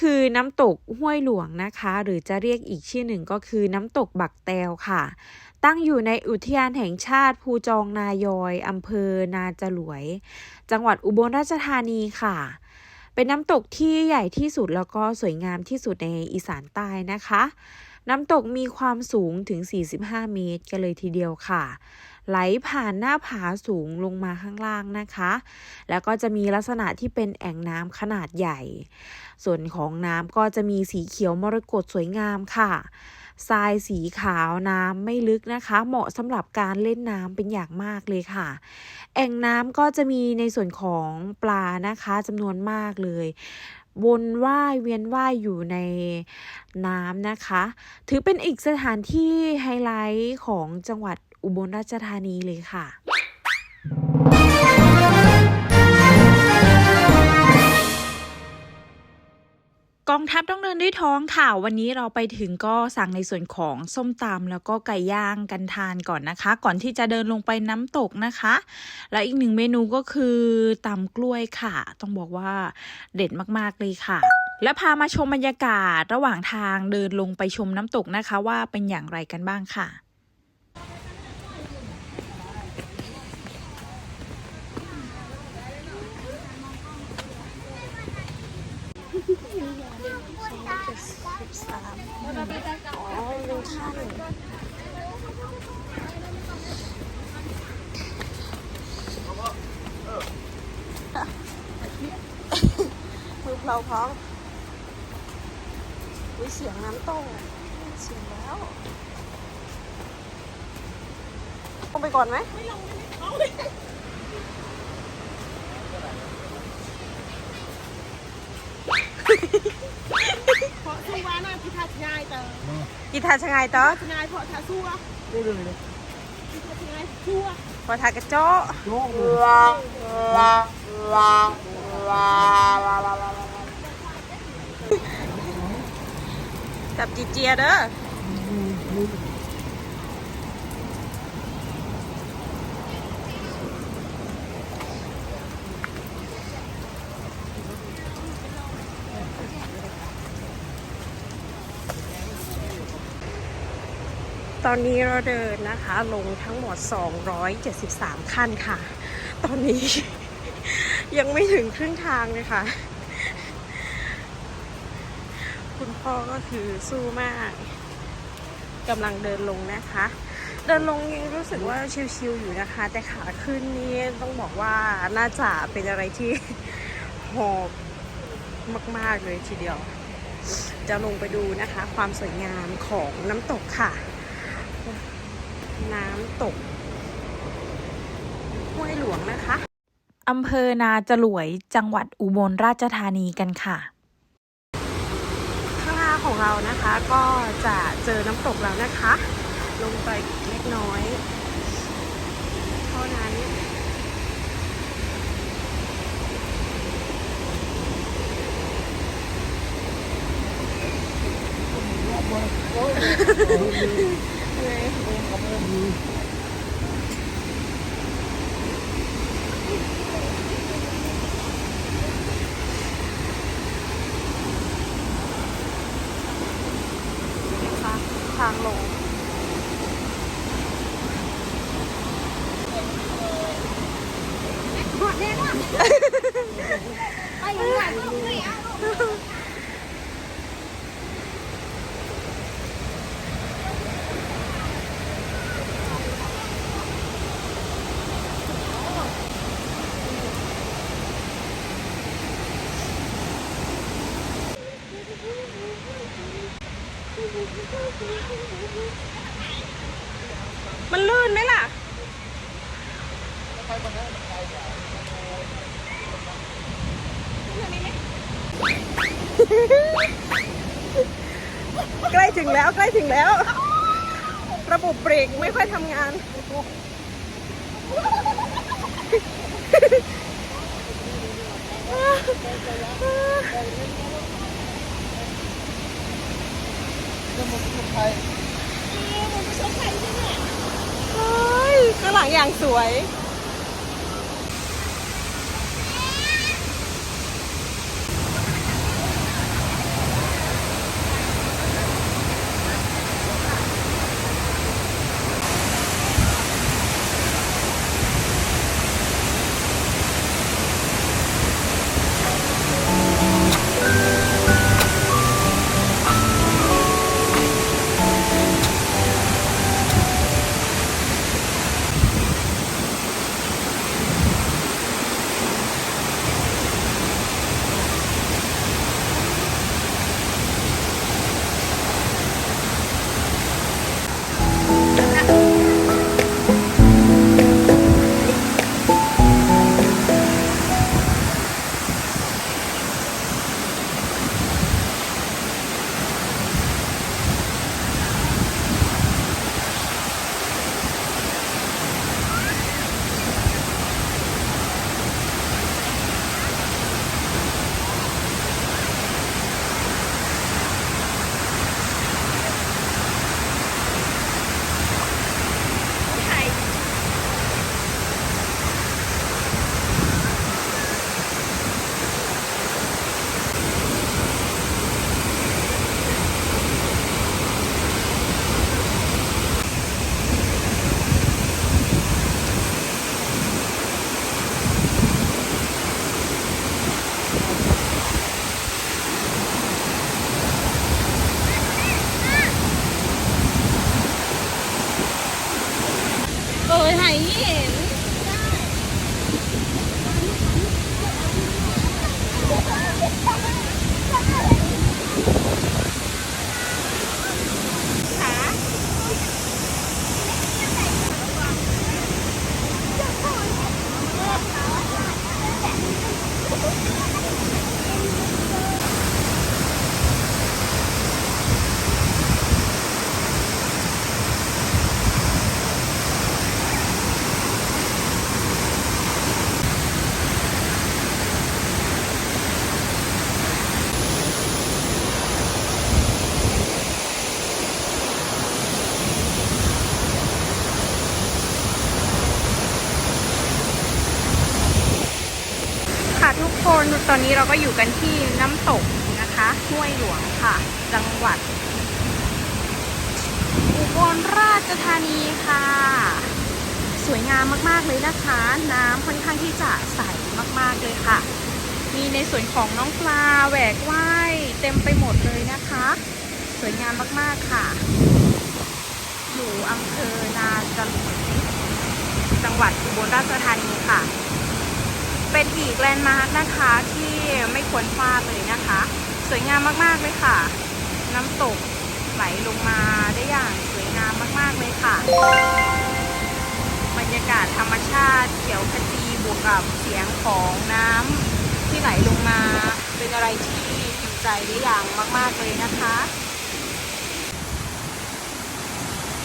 คือน้ำตกห้วยหลวงนะคะ หรือจะเรียกอีกชื่อหนึ่งก็คือน้ำตกบักแตวค่ะ ตั้งอยู่ในอุทยานแห่งชาติภูจองนายอยอำเภอนาจรวย จังหวัดอุบลราชธานีค่ะเป็นน้ำตกที่ใหญ่ที่สุดแล้วก็สวยงามที่สุดในอีสานใต้นะคะ น้ำตกมีความสูงถึง 45 เมตร กันเลยทีเดียวค่ะ ไหลผ่านหน้าผาสูงลงมาข้างล่างนะคะ แล้วก็จะมีลักษณะที่เป็นแอ่งน้ำขนาดใหญ่ ส่วนของน้ำก็จะมีสีเขียวมรกตสวยงามค่ะทรายสีขาวน้ำไม่ลึกนะคะ เหมาะสำหรับการเล่นน้ำเป็นอย่างมากเลยค่ะ แอ่งน้ำก็จะมีในส่วนของปลานะคะจำนวนมากเลยวนว่ายเวียนว่ายอยู่ในน้ำนะคะ ถือเป็นอีกสถานที่ไฮไลท์ของจังหวัด อุบลราชธานีเลยค่ะกองทัพต้องเดินด้วยท้องค่ะ วันนี้เราไปถึงก็สั่งในส่วนของส้มตำแล้วก็ไก่ย่างกันทานก่อนนะคะ ก่อนที่จะเดินลงไปน้ำตกนะคะ และอีกหนึ่งเมนูก็คือตำกล้วยค่ะ ต้องบอกว่าเด็ดมากๆเลยค่ะ และพามาชมบรรยากาศระหว่างทางเดินลงไปชมน้ำตกนะคะ ว่าเป็นอย่างไรกันบ้างค่ะ พร้อมวิเสียงน้ำต้งเสียงแล้วลงไปก่อนไหมไม่ลงเพราะสู้ว่าน่าพิธาชงายเตอกีทาชงายต่อชงายเพราะทาสู้อะ Cô đường này พิธาชงายชั่วพอทากระโจ้ Nó rồi จับจีเจียเด้อตอนนี้เราเดินนะคะลงทั้งหมด 273 ขั้นค่ะ ตอนนี้ ยังไม่ถึงครึ่งทางเลยค่ะ คุณพ่อก็คือสู้มากกำลังเดินลงนะคะ เดินลงยังรู้สึกว่าชิวๆอยู่นะคะ แต่ขาขึ้นนี่ต้องบอกว่าน่าจะเป็นอะไรที่หอบมากๆเลยทีเดียว จะลงไปดูนะคะ ความสวยงามของน้ำตกค่ะ น้ำตกห้วยหลวงนะคะอำเภอนาจรวยจังหวัดอุบลราชธานีกันค่ะ ข้างหน้าของเรานะคะก็จะเจอน้ำตกแล้วนะคะ ลงไปอีกเล็กน้อยเท่านั้นนะคะทางลง หมดแน่ว่ะไปยังไงไมันลื่นไหมล่ะ ใกล้ถึงแล้วใกล้ถึงแล้ว ระบบเบรกไม่ค่อยทำงาน เฮ้ยข้างหลังอย่างสวย ยหายเห็น คนตอนนี้เราก็อยู่กันที่น้ำตกนะคะห้วยหลวงค่ะ จังหวัด อุบลราชธานีค่ะ สวยงามมากๆเลยนะคะ น้ำค่อนข้างที่จะใสมากๆเลยค่ะ มีในส่วนของน้องปลาแหวกว่ายเต็มไปหมดเลยนะคะ สวยงามมากๆค่ะ อยู่อำเภอนาจลวยจังหวัดอุบลราชธานีค่ะ เป็นอีกแลนด์มาร์คนะคะที่ไม่ควรพลาดเลยนะคะ สวยงามมากๆเลยค่ะ น้ำตกไหลลงมาได้อย่างสวยงามมากๆเลยค่ะ บรรยากาศธรรมชาติเขียวขจีบวกกับเสียงของน้ำที่ไหลลงมา เป็นอะไรที่หิวใจได้อย่างมาก ๆเลยนะคะ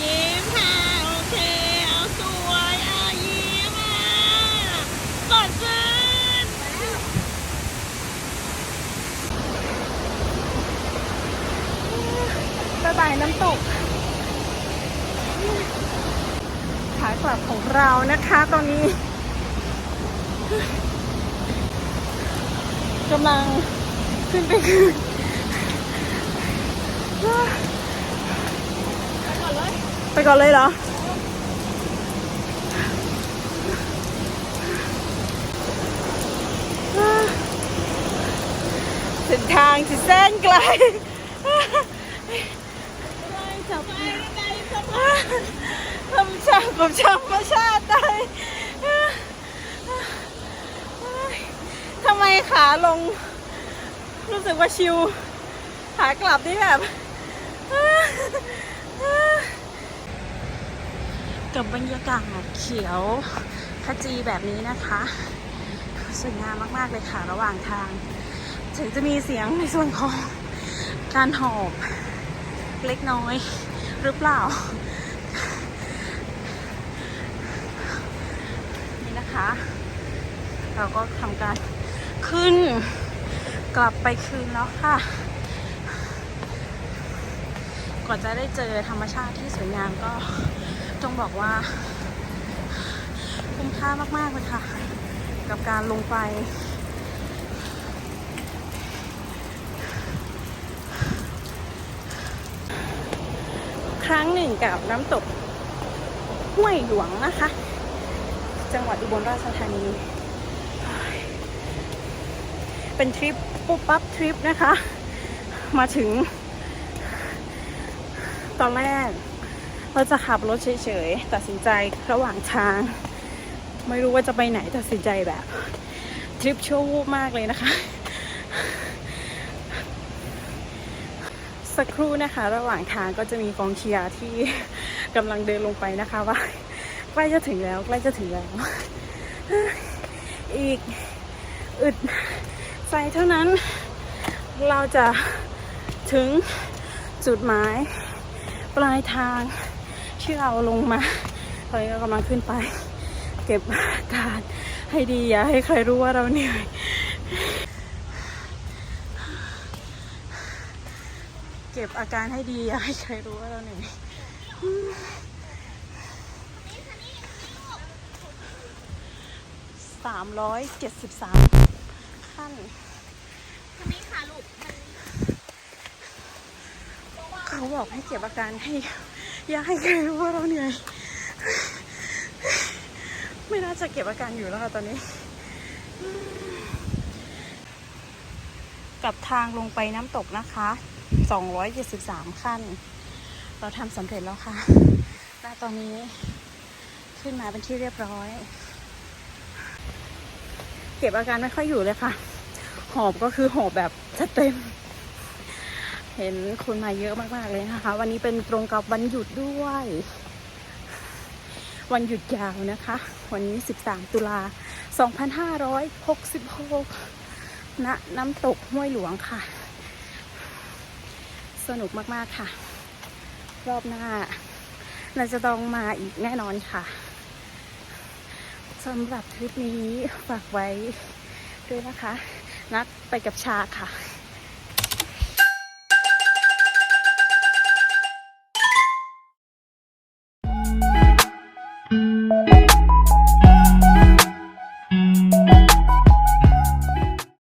ยิ้มค่ะ โอเค เอาสวยอะยิ้มอะกดขึ้น บ๊ายบายน้ำตกขากลับของเรานะคะตอนนี้กำลังขึ้นไปคืนไปก่อนเลยเหรอ เส้นทางที่แสนไกล จับธรรมชาติกับธรรมชาติได้ทำไมขาลง รู้สึกว่าชิว ขากลับนี่แบบกับบรรยากาศเขียวขจีแบบนี้นะคะ สวยงามมาก ๆ เลยค่ะระหว่างทาง ถึงจะมีเสียงในส่วนของการหอบ เล็กน้อย หรือเปล่า นี่นะคะ เราก็ทำการขึ้น กลับไปคืนแล้วค่ะก่อนจะได้เจอธรรมชาติที่สวยงามก็ต้องบอกว่า คุ้มค่ามากๆเลยค่ะ กับการลงไป รั้งหนึ่งกับน้ำตกห้วยหลวงนะคะ จังหวัดอุบลราชธานี เป็นทริปปุ๊บปั๊บทริปนะคะ มาถึง ตอนแรก เราจะขับรถเฉยๆ ตัดสินใจระหว่างทาง ไม่รู้ว่าจะไปไหนตัดสินใจแบบ ทริปชั่ววูบมากเลยนะคะ สักครู่นะคะ ระหว่างทางก็จะมีกองเชียร์ที่กำลังเดินลงไปนะคะว่าใกล้จะถึงแล้วใกล้จะถึงแล้ว อีกอึดใจเท่านั้น เราจะถึงจุดหมาย ปลายทางที่เราลงมาตอนนี้เรากำลังขึ้นไป เก็บอาการให้ดีอย่าให้ใครรู้ว่าเราเหนื่อย เก็บอาการให้ดีอย่าให้ใครรู้ว่าเราเหนื่อยสามร้อยเจ็ดสิบสามขั้นเขาบอกให้เก็บอาการให้ อย่าให้ใครรู้ว่าเราเหนื่อย ไม่น่าจะเก็บอาการอยู่แล้วค่ะตอนนี้กับทางลงไปน้ำตกนะคะ 273 ขั้น เราทำสำเร็จแล้วค่ะณตอนนี้ขึ้นมาเป็นที่เรียบร้อย เก็บอาการไม่ค่อยอยู่เลยค่ะ หอบก็คือหอบแบบจะเต็ม เห็นคนมาเยอะมากๆเลยนะคะ วันนี้เป็นตรงกับวันหยุดด้วย วันหยุดยาวนะคะ วันนี้ 13 ตุลา 2566ณน้ำตกห้วยหลวงค่ะ สนุกมากๆค่ะ รอบหน้า เราจะต้องมาอีกแน่นอนค่ะสำหรับทริปนี้ฝากไว้ด้วยนะคะ นัดไปกับชาค่ะ